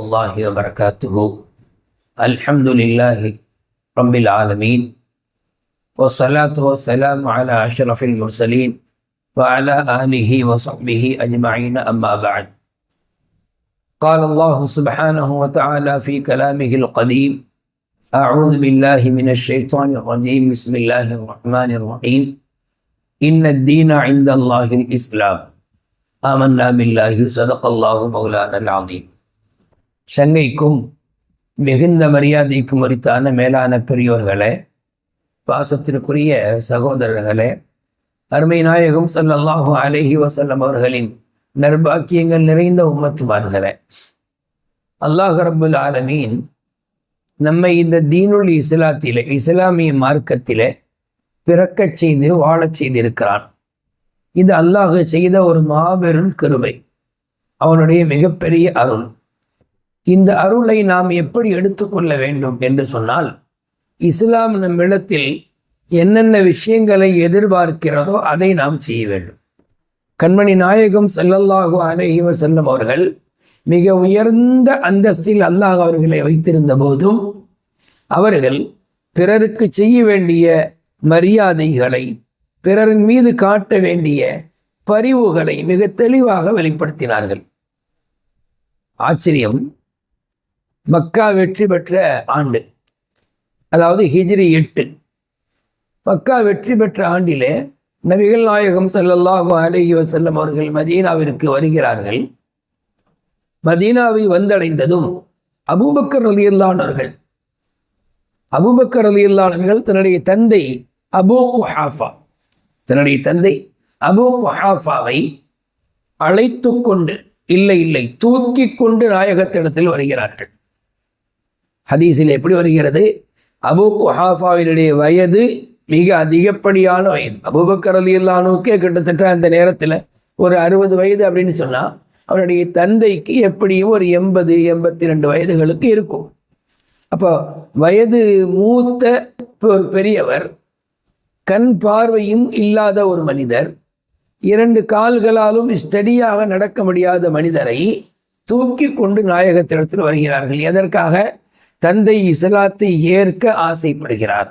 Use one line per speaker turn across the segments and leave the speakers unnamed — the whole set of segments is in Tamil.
الله وبركاته. الحمد لله رب العالمين والصلاة والسلام على أشرف المرسلين وعلى آله وصحبه أجمعين أما بعد. قال الله سبحانه وتعالى في كلامه القديم أعوذ بالله من الشيطان الرجيم بسم الله الرحمن الرحيم. إن الدين عند الله الإسلام. آمنا بالله صدق الله مولانا العظيم. சங்கைக்கும் மிகுந்த மரியாதைக்கும் உரித்தான மேலான பெரியோர்களே பாசத்திற்குரிய சகோதரர்களே அருமை நாயகம் ஸல்லல்லாஹு அலஹி வசல்லம் அவர்களின் நர்பாக்கியங்கள் நிறைந்த உம்மத்துமார்களே அல்லாஹ் ரபுல் ஆலமீன் நம்மை இந்த தீனுல் இஸ்லாத்திலே இஸ்லாமிய மார்க்கத்திலே பிறக்கச் செய்து வாழச் செய்திருக்கிறான். இது அல்லாஹ் செய்த ஒரு மாபெரும் கிருபை. அவனுடைய மிகப்பெரிய அருள். இந்த அருளை நாம் எப்படி எடுத்துக்கொள்ள வேண்டும் என்று சொன்னால் இஸ்லாம் நம்மிடத்தில் என்னென்ன விஷயங்களை எதிர்பார்க்கிறதோ அதை நாம் செய்ய வேண்டும். கண்மணி நாயகம் செல்லல்லாஹு அலஹி வசல்லம் அவர்கள் மிக உயர்ந்த அந்தஸ்தில் அல்லாஹ் அவர்களை வைத்திருந்த போதும் அவர்கள் பிறருக்கு செய்ய வேண்டிய மரியாதைகளை பிறரின் மீது காட்ட வேண்டிய பரிவுகளை மிக தெளிவாக வெளிப்படுத்தினார்கள். ஆச்சரியம் மக்கா வெற்றி பெற்ற ஆண்டு. அதாவது ஹிஜ்ரி எட்டு. மக்கா வெற்றி பெற்ற ஆண்டிலே நபிகள் நாயகம் ஸல்லல்லாஹு அலஹி வசல்லம் அவர்கள் மதீனாவிற்கு வருகிறார்கள். மதீனாவை வந்தடைந்ததும் அபூபக்கர் ரலியல்லானவர்கள் அபூபக்கர் ரலியல்லானவர்கள் தன்னுடைய தந்தை அபூ ஹாஃபா தன்னுடைய தந்தை அபூ ஹாஃபாவை அழைத்து கொண்டு இல்லை இல்லை தூக்கி கொண்டு நாயகத்திடத்தில் வருகிறார்கள். ஹதீஸில் எப்படி வருகிறது? அபு குஹாஃபாவினுடைய வயது மிக அதிகப்படியான வயது. அபுபக்கர் அலி அல்லானுக்கே கிட்டத்தட்ட அந்த நேரத்தில் ஒரு அறுபது வயது அப்படின்னு சொன்னால் அவருடைய தந்தைக்கு எப்படியும் ஒரு எண்பது எண்பத்தி ரெண்டு வயதுகளுக்கு இருக்கும். அப்போ வயது மூத்த ஒரு பெரியவர் கண் பார்வையும் இல்லாத ஒரு மனிதர் இரண்டு கால்களாலும் ஸ்டடியாக நடக்க முடியாத மனிதரை தூக்கி கொண்டு நாயகத்திடத்தில் வருகிறார்கள். எதற்காக? தந்தை இஸ்லாத்தை ஏற்க ஆசைப்படுகிறார்.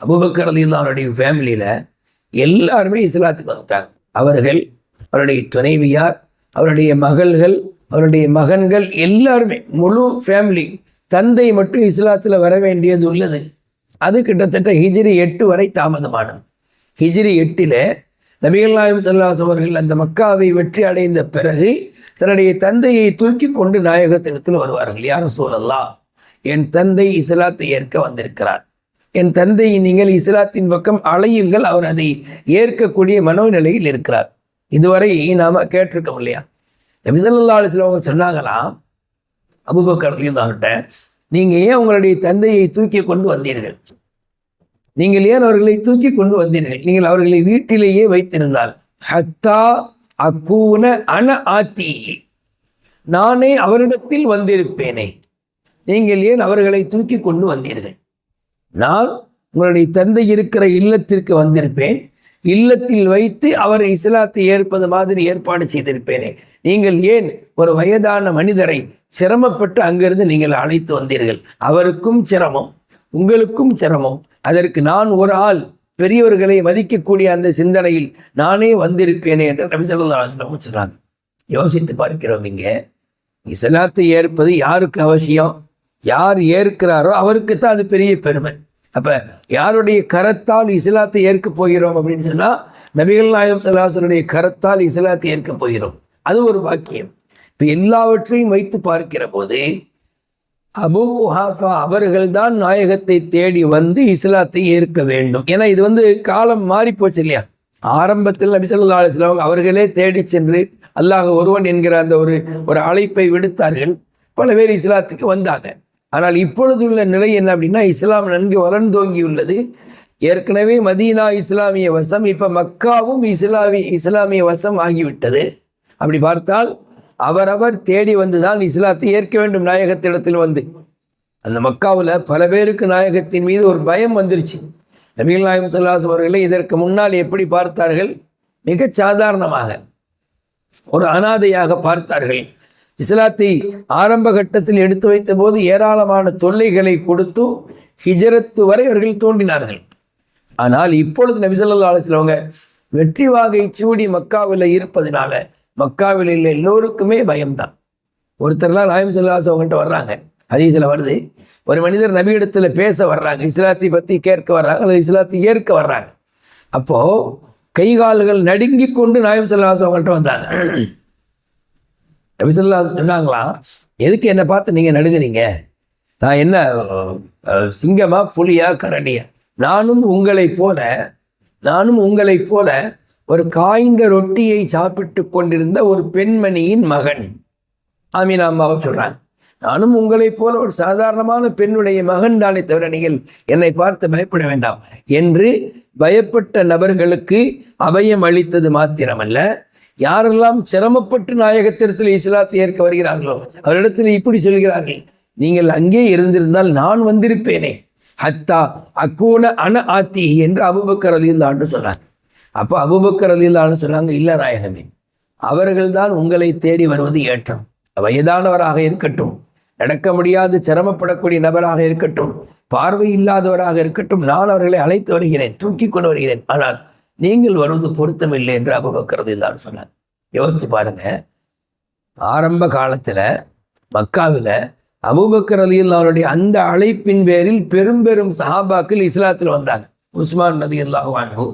அபுபக்கர் அவருடைய ஃபேமிலியில் எல்லாருமே இஸ்லாத்துக்கு வந்துட்டாங்க. அவர்கள் அவருடைய துணைவியார் அவருடைய மகள்கள் அவருடைய மகன்கள் எல்லாருமே முழு ஃபேமிலி தந்தை மட்டும் இஸ்லாத்தில் வர வேண்டியது உள்ளது. அது கிட்டத்தட்ட ஹிஜ்ரி எட்டு வரை தாமதமானது. ஹிஜ்ரி எட்டில் நபிகள் நாயம் சல்லாஸ் அவர்கள் அந்த மக்காவை வெற்றி அடைந்த பிறகு தன்னுடைய தந்தையை தூக்கி கொண்டு நாயகத்திடத்தில் வருவார்கள். யாரும் சொல்லலாம் என் தந்தை இஸ்லாத்தை ஏற்க வந்திருக்கிறார். என் தந்தையை நீங்கள் இஸ்லாத்தின் பக்கம் அலையுங்கள் அவர் அதை ஏற்கக்கூடிய மனோநிலையில் இருக்கிறார். இதுவரை நாம் கேட்டிருக்கோம் இல்லையா? நபிசல்லா அலிஸ்லாம் சொன்னாங்களாம் அபுபக்கர்கிட்ட நீங்கள் ஏன் உங்களுடைய தந்தையை தூக்கி கொண்டு வந்தீர்கள்? நீங்கள் ஏன் அவர்களை தூக்கி கொண்டு வந்தீர்கள்? நீங்கள் அவர்களை வீட்டிலேயே வைத்திருந்தால். ஹத்தா அக்கூன அன ஆத்தி நானே அவரிடத்தில் வந்திருப்பேனே. நீங்கள் ஏன் அவர்களை தூக்கி கொண்டு வந்தீர்கள்? நான் உங்களுடைய தந்தை இருக்கிற இல்லத்திற்கு வந்திருப்பேன். இல்லத்தில் வைத்து அவரை இஸ்லாத்தை ஏற்பது மாதிரி ஏற்பாடு செய்திருப்பேனே. நீங்கள் ஏன் ஒரு வயதான மனிதரை சிரமப்பட்டு அங்கிருந்து நீங்கள் அழைத்து வந்தீர்கள்? அவருக்கும் சிரமம் உங்களுக்கும் சிரமம். அதற்கு நான் ஒரு ஆள் பெரியவர்களை மதிக்கக்கூடிய அந்த சிந்தனையில் நானே வந்திருப்பேனே என்று நபி சொல்லா சொன்னாங்க யோசித்து பார்க்கிறோம் இங்க. இஸ்லாத்தை ஏற்பது யாருக்கு அவசியம்? யார் ஏற்கிறாரோ அவருக்கு தான் அது பெரிய பெருமை. அப்போ யாருடைய கரத்தால் இஸ்லாத்தை ஏற்க போகிறோம் அப்படின்னு சொன்னால் நபிகள் நாயம் சலாசனுடைய கரத்தால் இஸ்லாத்தை ஏற்க போகிறோம். அது ஒரு பாக்கியம். இப்போ எல்லாவற்றையும் வைத்து பார்க்கிற போது அபு ஹாஃபா அவர்கள்தான் நாயகத்தை தேடி வந்து இஸ்லாத்தை ஏற்க வேண்டும். ஏன்னா இது வந்து காலம் மாறி போச்சு இல்லையா? ஆரம்பத்தில் நபி அலிஸ்லாம் அவர்களே தேடி சென்று அல்லாஹ் ஒருவன் என்கிற அந்த ஒரு ஒரு அழைப்பை விடுத்தார்கள். பல பேர் இஸ்லாத்துக்கு வந்தாங்க. ஆனால் இப்பொழுது உள்ள நிலை என்ன அப்படின்னா இஸ்லாம் நன்கு வளர்ந்தோங்கியுள்ளது. ஏற்கனவே மதீனா இஸ்லாமிய வசம் இப்போ மக்காவும் இஸ்லாமி இஸ்லாமிய வசம் ஆகிவிட்டது. அப்படி பார்த்தால் அவரவர் தேடி வந்துதான் இஸ்லாத்தை ஏற்க வேண்டும் நாயகத்திடத்தில் வந்து. அந்த மக்காவில் பல பேருக்கு நாயகத்தின் மீது ஒரு பயம் வந்துருச்சு. நபிகள் நாயகம் சொல்லாசம் அவர்களை இதற்கு முன்னால் எப்படி பார்த்தார்கள்? மிகச் சாதாரணமாக. ஒரு அனாதையாக பார்த்தார்கள். இஸ்லாத்தை ஆரம்ப கட்டத்தில் எடுத்து வைத்த போது ஏராளமான தொல்லைகளை கொடுத்து ஹிஜரத்து வரை அவர்கள் தோன்றினார்கள். ஆனால் இப்பொழுது நபிசல்லா அலிஸ்லவங்க வெற்றி வாகை சூடி மக்காவில் இருப்பதனால மக்காவில் இல்லை எல்லோருக்குமே பயம்தான். ஒருத்தர்லாம் நாயம் செல்லாஸ் அவங்கள்ட்ட வர்றாங்க. ஹதீஸில் வருது. ஒரு மனிதர் நபியிடத்தில் பேச வர்றாங்க. இஸ்லாத்தை பற்றி கேட்க வர்றாங்க. அல்லது இஸ்லாத்தை ஏற்க வர்றாங்க. அப்போது கை கால்கள் நடுங்கி கொண்டு நாயம் செல்லாஸ் அவங்கள்ட்ட வந்தாங்க. நபிசல்லா சொன்னாங்களாம் எதுக்கு என்னை பார்த்து நீங்கள் நடுங்குறீங்க? நான் என்ன சிங்கமா புலியா கரடியா? நானும் உங்களைப் போல நானும் உங்களைப் போல ஒரு காய்ந்த ரொட்டியை சாப்பிட்டு கொண்டிருந்த ஒரு பெண்மணியின் மகன். ஆமீனா அம்மாவை சொல்கிறாங்க நானும் உங்களைப் போல ஒரு சாதாரணமான பெண்ணுடைய மகன் தானே தவிர நீங்கள் என்னை பார்த்து பயப்பட வேண்டாம். என்று பயப்பட்ட நபர்களுக்கு அபயம் அளித்தது மாத்திரமல்ல. யாரெல்லாம் சிரமப்பட்டு நாயகத்திடத்தில் இஸ்லாத்தை ஏற்க வருகிறார்களோ அவரிடத்தில் இப்படி சொல்கிறார்கள் நீங்கள் அங்கே இருந்திருந்தால் நான் வந்திருப்பேனே. ஹத்தா அக்கூன அன ஆத்தி என்று அபுபக்கர் அலில்லான்னு சொன்னாங்க அப்போ அபுபக்கர் அலில்லான்னு சொன்னாங்க இல்லை நாயகமே அவர்கள்தான் உங்களை தேடி வருவது ஏற்றம். வயதானவராக இருக்கட்டும் நடக்க முடியாது சிரமப்படக்கூடிய நபராக இருக்கட்டும் பார்வை இல்லாதவராக இருக்கட்டும் நான் அவர்களை அழைத்து வருகிறேன் தூக்கி கொண்டு வருகிறேன். ஆனால் நீங்கள் வருவது பொருத்தமில்லை என்று அபுபக்கர் இல்லான்னு சொன்னார். யோசித்து பாருங்க. ஆரம்ப காலத்தில் மக்காவில் அபூபக்கர் அவருடைய அந்த அழைப்பின் பேரில் பெரும் பெரும் சஹாபாக்கள் இஸ்லாத்தில் வந்தாங்க. உஸ்மான் நதி அல்லாஹு அன்ஹு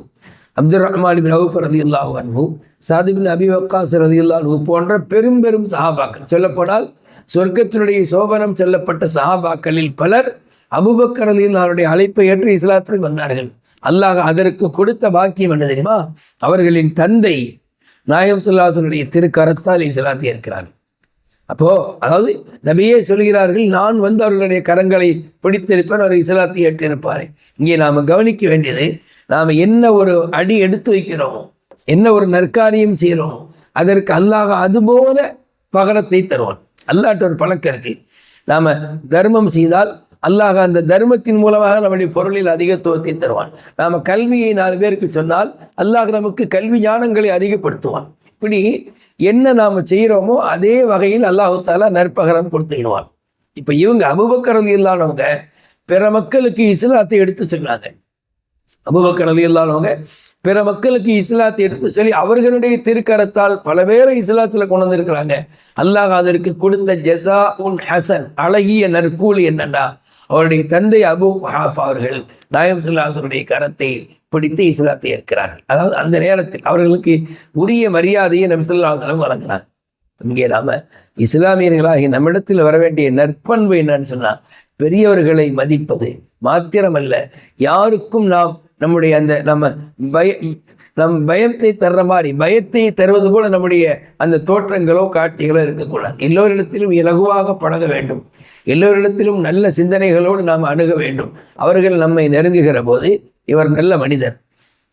அப்துல் ரஹ்மான் பின் அவுஃப் ரதி அல்லாஹு அன்ஹு சாதிபின் அபி வக்காஸ் ரதி அல்லாஹு போன்ற பெரும் பெரும் சஹாபாக்கள். சொல்லப்போனால் சொர்க்கத்தினுடைய சோபனம் செல்லப்பட்ட சஹாபாக்களில் பலர் அபுபக்கர் அவருடைய அழைப்பை ஏற்று இஸ்லாத்திற்கு வந்தார்கள். அல்லாஹ் அதற்கு கொடுத்த பாக்கியம் என்ன தெரியுமா? அவர்களின் தந்தை நாயம் சுல்லாசனுடைய திருக்கரத்தால் இசலாத்தி இருக்கிறார். அப்போ அதாவது நபியே சொல்கிறார்கள் நான் வந்து அவர்களுடைய கரங்களை பிடித்திருப்பேன் அவர் இசலாத்தி ஏற்றிருப்பார். இங்கே நாம் கவனிக்க வேண்டியது நாம் என்ன ஒரு அடி எடுத்து வைக்கிறோமோ என்ன ஒரு நற்காரியம் செய்கிறோமோ அதற்கு அல்லாஹ் அதுபோல பகரத்தை தருவான். அல்லாட்ட ஒரு பழக்கம் இருக்கு. நாம் தர்மம் செய்தால் அல்லாஹ் அந்த தர்மத்தின் மூலமாக நம்முடைய பொருளில் அதிகத்துவத்தை தருவான். நாம் கல்வியை நாலு பேருக்கு சொன்னால் அல்லாஹ் நமக்கு கல்வி ஞானங்களை அதிகப்படுத்துவான். இப்படி என்ன நாம் செய்கிறோமோ அதே வகையில் அல்லாஹு தாலா நற்பகரம் கொடுத்துக்கிடுவான் இப்போ இவங்க அபுபக்கரது இல்லாதவங்க பிற மக்களுக்கு இஸ்லாத்தை எடுத்து சொன்னாங்க அபுபக்கரது இல்லாதவங்க பிற மக்களுக்கு இஸ்லாத்தை எடுத்து சொல்லி அவர்களுடைய திருக்கரத்தால் பல பேரை இஸ்லாத்தில் கொண்டு வந்திருக்கிறாங்க. அல்லாஹ் அதற்கு கொடுத்த ஜெசா உன் ஹசன் அழகிய நற்கூலி என்னன்னா அவருடைய தந்தை அபு ஹாஃப் அவர்கள் நாயம் சுல்லாசனுடைய கரத்தை பிடித்து இஸ்லாத்தை ஏற்கிறார்கள். அதாவது அந்த நேரத்தில் அவர்களுக்கு உரிய மரியாதையை நபி வழங்கினார். இங்கே நாம இஸ்லாமியர்களாகி நம்மிடத்தில் வர வேண்டிய நற்பண்பு என்னன்னு சொன்னால் பெரியவர்களை மதிப்பது மாத்திரமல்ல யாருக்கும் நாம் நம்முடைய அந்த நம்ம பய நம் பயத்தை தர்ற மாதிரி பயத்தை தருவது போல நம்முடைய அந்த தோற்றங்களோ காட்சிகளோ இருக்கக்கூடாது. எல்லோரிடத்திலும் இலகுவாக பழக வேண்டும். எல்லோரிடத்திலும் நல்ல சிந்தனைகளோடு நாம் அணுக வேண்டும். அவர்கள் நம்மை நெருங்குகிற போது இவர் நல்ல மனிதர்.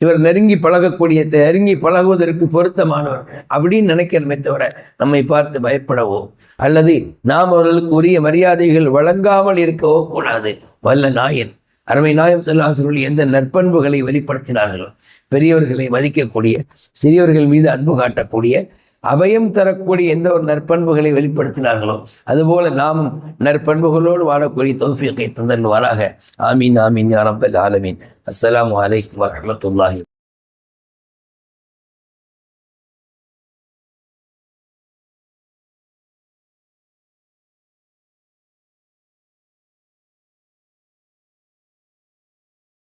இவர் நெருங்கி பழகக்கூடிய நெருங்கி பழகுவதற்கு பொருத்தமானவர். அப்படின்னு நினைக்கிறமே தவிர நம்மை பார்த்து பயப்படவோ அல்லது நாம் அவர்களுக்கு உரிய மரியாதைகள் வழங்காமல் இருக்கவோ கூடாது. வல்ல நாயன். அருமை நாயம் செல்லாசர்கள் எந்த நற்பண்புகளை வெளிப்படுத்தினார்களோ பெரியவர்களை மதிக்கக்கூடிய சிறியவர்கள் மீது அன்பு காட்டக்கூடிய அபயம் தரக்கூடிய எந்த ஒரு நற்பண்புகளை வெளிப்படுத்தினார்களோ அதுபோல நாமும் நற்பண்புகளோடு வாழக்கூடிய தந்தன் வாராக ஆமீன் ஆமீன் ஆரம்பல் ஆலமீன். அஸ்லாம் வலைக்கம் வரமத்துல்லாஹி